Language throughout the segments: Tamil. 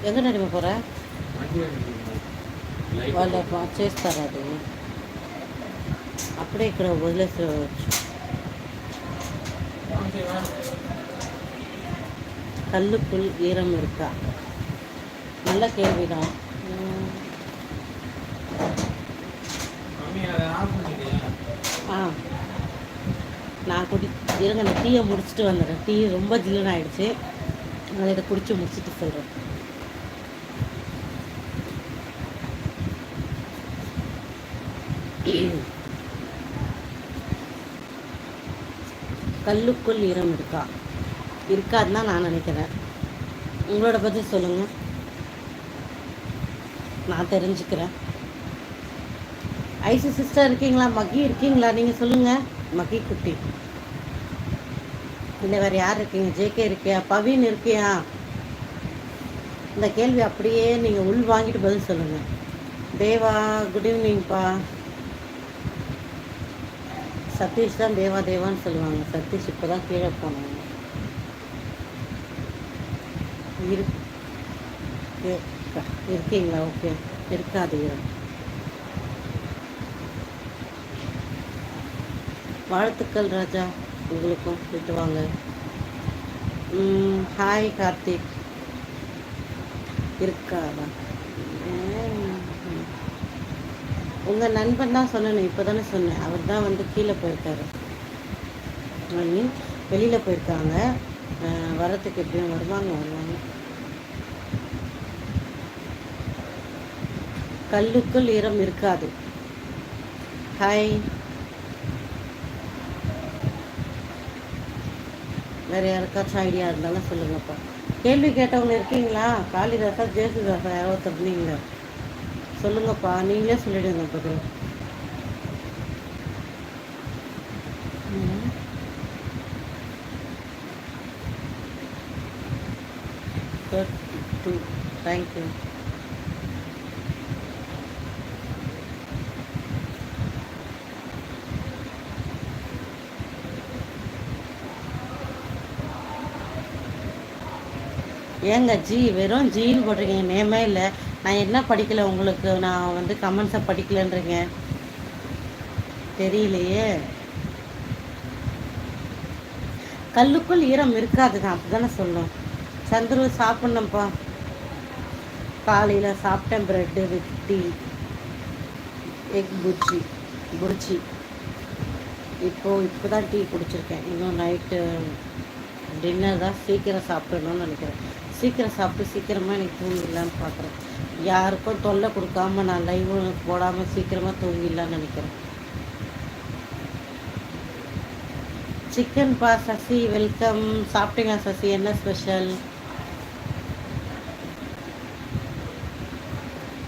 ఎక్కడ నడిమి పోరా వాళ్ళు చేస్తారు అది అప్పుడే ఇక్కడ వదిలేసేవచ్చు கல்லுக்குள் ஈரம் இருக்கா நல்ல கேள்விதான் உம், ஆ நான் குடி இருங்க நான் டீயை முடிச்சுட்டு வந்துடுறேன் டீ ரொம்ப ஜில்லுன்னு ஆயிடுச்சு நான் இதை குடிச்சு முடிச்சுட்டு சொல்கிறேன் கல்லுக்குள் ஈரம் இருக்கா? இருக்காதுன்னு தான் நான் நினைக்கிறேன். உங்களோட பற்றி சொல்லுங்கள் நான் தெரிஞ்சுக்கிறேன். ஐசி சிஸ்டர் இருக்கீங்களா? மக்கி இருக்கீங்களா? நீங்கள் சொல்லுங்கள் மக்கி குட்டி. இல்லை வேறு யார் இருக்கீங்க? ஜேகே இருக்கியா? பவின் இருக்கியா? இந்த கேள்வி அப்படியே நீங்கள் உள் வாங்கிட்டு பதில் சொல்லுங்கள் தேவா குட் ஈவினிங்ப்பா. சதீஷ் தான் தேவா தேவான்னு சொல்லுவாங்க. சதீஷ் இப்போ தான் கீழே போனாங்க. இருக்கு இருக்கீங்களா? ஓகே. இருக்காது வாழ்த்துக்கள் ராஜா. உங்களுக்கும் போயிட்டு வாங்க. ஹாய் கார்த்திக். இருக்காதா உங்கள் நண்பன் தான் சொல்லணும் இப்போ தானே சொன்னேன். அவர் தான் வந்து கீழே போயிருக்காரு. ஐ வெளியில் போயிருக்காங்க. வரத்துக்கு எப்படியும் வருவாங்க வருவாங்க. கல்லுக்குள் ஈரம் இருக்காது. ஹாய் வேறு யாருக்காச்சும் ஐடியா இருந்தாலும் சொல்லுங்கப்பா. கேள்வி கேட்டவங்க இருக்கீங்களா? காளிதாசா ஜேசுதாசா யாரோ தப்புனீங்களா சொல்லுங்கப்பா. நீங்களே சொல்லிடுங்க பதில் ம். ஏங்க ஜி வெறும் ஜின்னு போட்டிருக்கீங்க. நேமே இல்லை. நான் என்ன படிக்கல உங்களுக்கு? நான் வந்து கமெண்ட்ஸை படிக்கலன்றீங்க தெரியலையே. கல்லுக்குள் ஈரம் இருக்காது தான் அப்படி தானே சொல்லும். சந்துரு சாப்பிட்ணும்ப்பா. காலையில் சாப்பிட்டேன் bread with tea egg bhurji bhurji இப்போது இப்போ தான் டீ குடிச்சிருக்கேன். இன்னும் நைட்டு டின்னர் தான் சீக்கிரம் சாப்பிடணும்னு நினைக்கிறேன். சீக்கிரம் சாப்பிட்டு சீக்கிரமாக எனக்கு தூங்கிடலான்னு பார்க்குறேன். யாருக்கும் தொல்லை கொடுக்காம நான் லைவ் போடாமல் சீக்கிரமாக தூங்கிடலான்னு நினைக்கிறேன். சிக்கன் பா சசி வெல்கம் சாப்பிட்டீங்களா சசி? என்ன ஸ்பெஷல்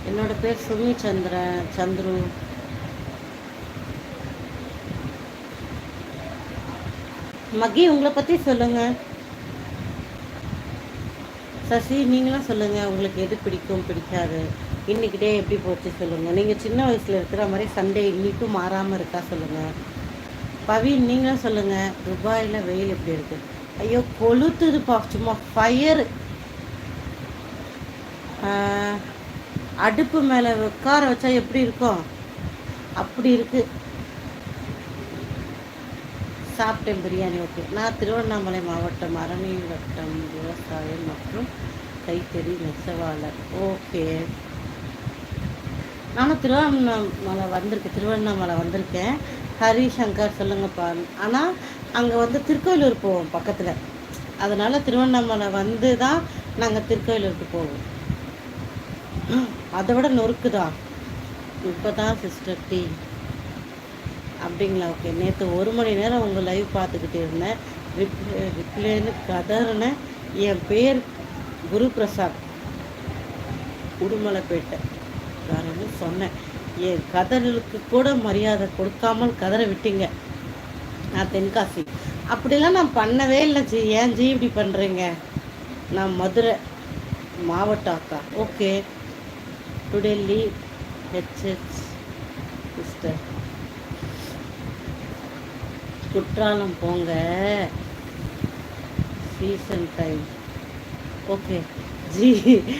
என்னோட பேர் சுமி சந்திரன் சந்துரு. மகி உங்களை பற்றி சொல்லுங்கள் சசி நீங்களும் சொல்லுங்கள் உங்களுக்கு எது பிடிக்கும் பிடிக்காது. இன்னைக்கு டே எப்படி போச்சு சொல்லுங்கள் நீங்கள் சின்ன வயசில் இருக்கிற மாதிரி சண்டே இன்னிக்கும் மாறாமல் இருக்கா சொல்லுங்கள் பவின் நீங்களும் சொல்லுங்கள் துபாயில் வெயில் எப்படி இருக்குது ஐயோ கொளுத்துதுப்பா சும்மா ஃபயர் அடுப்பு மேலே உட்கார வச்சா எப்படி இருக்கும்? அப்படி இருக்குது சாப்பிட்டேன் பிரியாணி ஓகே. நான் திருவண்ணாமலை மாவட்டம் அரணி வட்டம் விவசாயம் மற்றும் கைத்தறி நெசவாளர். ஓகே. நானும் திருவண்ணாமலை வந்திருக்கேன் திருவண்ணாமலை வந்திருக்கேன். ஹரிசங்கர் சொல்லுங்கப்பா. ஆனால் அங்கே வந்து திருக்கோயிலூர் போவோம் பக்கத்தில். அதனால் திருவண்ணாமலை வந்து தான் நாங்கள் திருக்கோயிலூருக்கு போவோம். அதை விட நொறுக்குதான். இப்போ தான் சிஸ்டர் டீ அப்படிங்களா? ஓகே நேற்று ஒரு மணி நேரம் உங்கள் லைவ் பார்த்துக்கிட்டு இருந்தேன். ரிப்ளே ரிப்ளேன்னு கதறினேன் என் பேர் குரு பிரசாத் உடுமலைப்பேட்டை வேறன்னு சொன்னேன். என் கதறலுக்கு கூட மரியாதை கொடுக்காமல் கதற விட்டீங்க. நான் தென்காசி. அப்படிலாம் நான் பண்ணவே இல்லை ஜி. ஏன் ஜி இப்படி பண்ணுறீங்க நான் மதுரை மாவட்ட அக்கா. ஓகே டுடே லீவ் ஹெச்ஹெச் சிஸ்டர் குற்றாலம் போங்க. Season time okay G